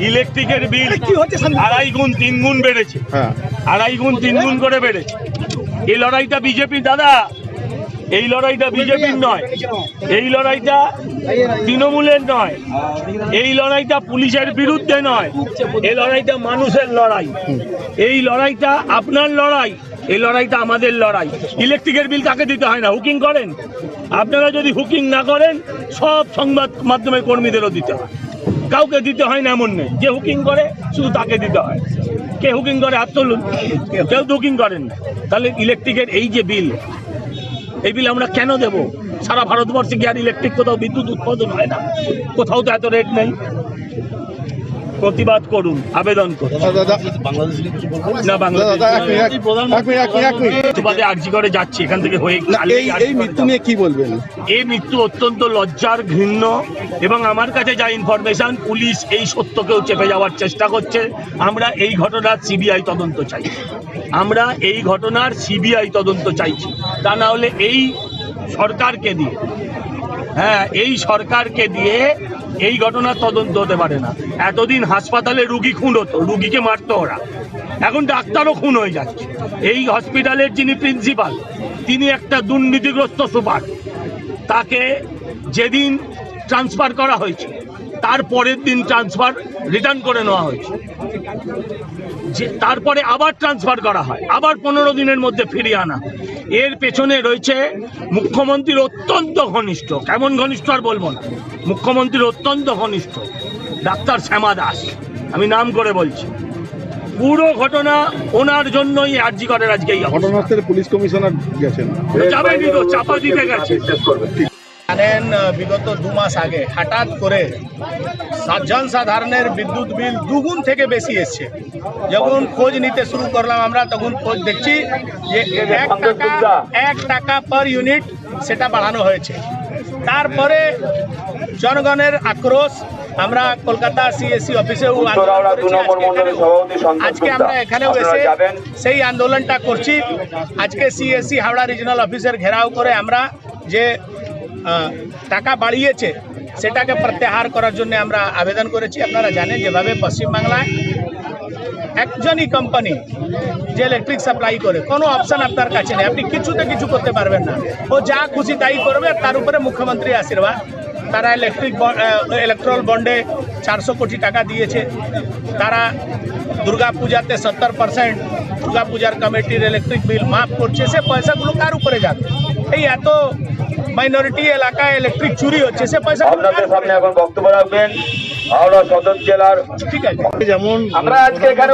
ইলেকট্রিকের বিল আড়াই গুণ তিন গুণ বেড়েছে। হ্যাঁ। আড়াই গুণ তিন গুণ করে বেড়েছে। এই লড়াইটা বিজেপি দাদা। এই লড়াইটা বিজেপির নয়। এই লড়াইটা তৃণমূলের নয়। এই লড়াইটা পুলিশের বিরুদ্ধে নয়। এই লড়াইটা মানুষের লড়াই। এই লড়াইটা আপনার লড়াই। এই লড়াইটা আমাদের লড়াই। ইলেকট্রিকের বিল কাকে দিতে হয় না? হুকিং করেন? আপনারা যদি হুকিং না করেন, সব সংবাদ মাধ্যমের কর্মীদেরও দিতে হয়। কাউকে দিতে হয় না এমন নেই। যে হুকিং করে, শুধু তাকে দিতে হয়। কে হুকিং করে, হাত তুলুন। কেউ হুকিং করেন তাহলে ইলেকট্রিকের এই যে বিল, এই বিল আমরা কেন দেব? সারা ভারতবর্ষে কি আর ইলেকট্রিক কোথাও বিদ্যুৎ উৎপাদন হয় না? কোথাও তো এত রেট নেই। প্রতিবাদ করুন আবেদন করুন। না বাংলাদেশ আর্জি করে যাচ্ছি এখান থেকে হয়ে এই মৃত্যু নিয়ে কি বলবেন? এই মৃত্যু অত্যন্ত লজ্জার ঘৃণ্য এবং আমার কাছে যা ইনফরমেশন পুলিশ এই সত্যকেও চেপে যাওয়ার চেষ্টা করছে। আমরা এই ঘটনার সিবিআই তদন্ত চাই। আমরা এই ঘটনার সিবিআই তদন্ত চাইছি। তা না হলে এই সরকারকে দিয়ে হ্যাঁ এই সরকারকে দিয়ে এই ঘটনার তদন্ত হতে পারে না। এতদিন হাসপাতালে রুগী খুন হতো, রুগীকে মারতো ওরা। এখন ডাক্তারও খুন হয়ে যাচ্ছে। এই হসপিটালের যিনি প্রিন্সিপাল, তিনি একটা দুর্নীতিগ্রস্ত সুপার। তাকে যেদিন ট্রান্সফার করা হয়েছে, তার পরের দিন ট্রান্সফার রিটার্ন করে নেওয়া হয়েছে। যে তারপরে আবার ট্রান্সফার করা হয় আবার পনেরো দিনের মধ্যে ফিরিয়ে আনা। এর পেছনে রয়েছে মুখ্যমন্ত্রীর অত্যন্ত ঘনিষ্ঠ কেমন ঘনিষ্ঠ আর বলব না মুখ্যমন্ত্রীর অত্যন্ত ঘনিষ্ঠ ডাক্তার শ্যামা দাস আমি নাম করে বলছি। পুরো ঘটনা ওনার জন্যই আর্জি করের আজকে এই ঘটনাস্থলে পুলিশ কমিশনার গেছেন। চাপা দিতে গেছে। জানেন বিগত দু মাস আগে হঠাৎ করে জনসাধারণের বিদ্যুৎ বিল দুগুণ থেকে বেশি এসছে। যখন খোঁজ নিতে শুরু করলাম আমরা তখন খোঁজ দেখছি যে এক টাকা এক টাকা পার ইউনিট সেটা বাড়ানো হয়েছে। তারপরে জনগণের আক্রোশ আমরা কলকাতা সিএসসি অফিসে উত্তরাওড়া দু নম্বর মন্ডলের সভাপতি সন্তোষ আজকে আমরা এখানেও এসে সেই আন্দোলনটা করছি। আজকে সিএসসি হাওড়া রিজনাল অফিসের ঘেরাও করে আমরা যে টাকা বাড়িয়েছে, সেটাকে প্রত্যাহার করার জন্য আমরা আবেদন করেছি। আপনারা জানেন যেভাবে পশ্চিমবাংলায় একজনই কোম্পানি যে ইলেকট্রিক সাপ্লাই করে, কোনো অপশান আপনার কাছে নেই। আপনি কিছুতে কিছু করতে পারবেন না। ও যা খুশি তাই করবে, তার উপরে মুখ্যমন্ত্রী আশীর্বাদ। তারা ইলেকট্রিক ইলেকট্রল বন্ডে চারশো কোটি টাকা দিয়েছে। তারা দুর্গা পূজাতে সত্তর পার্সেন্ট দুর্গা পূজার কমিটির ইলেকট্রিক বিল মাফ করছে। সে পয়সাগুলো কার উপরে যাবে? এই এত মাইনরিটি এলাকায় ইলেকট্রিক চুরি হচ্ছে সে পয়সা আপনাদের সামনে এখন বক্তব্য রাখবেন হাওড়া সদর জেলার ঠিক আছে। যেমন আমরা আজকে এখানে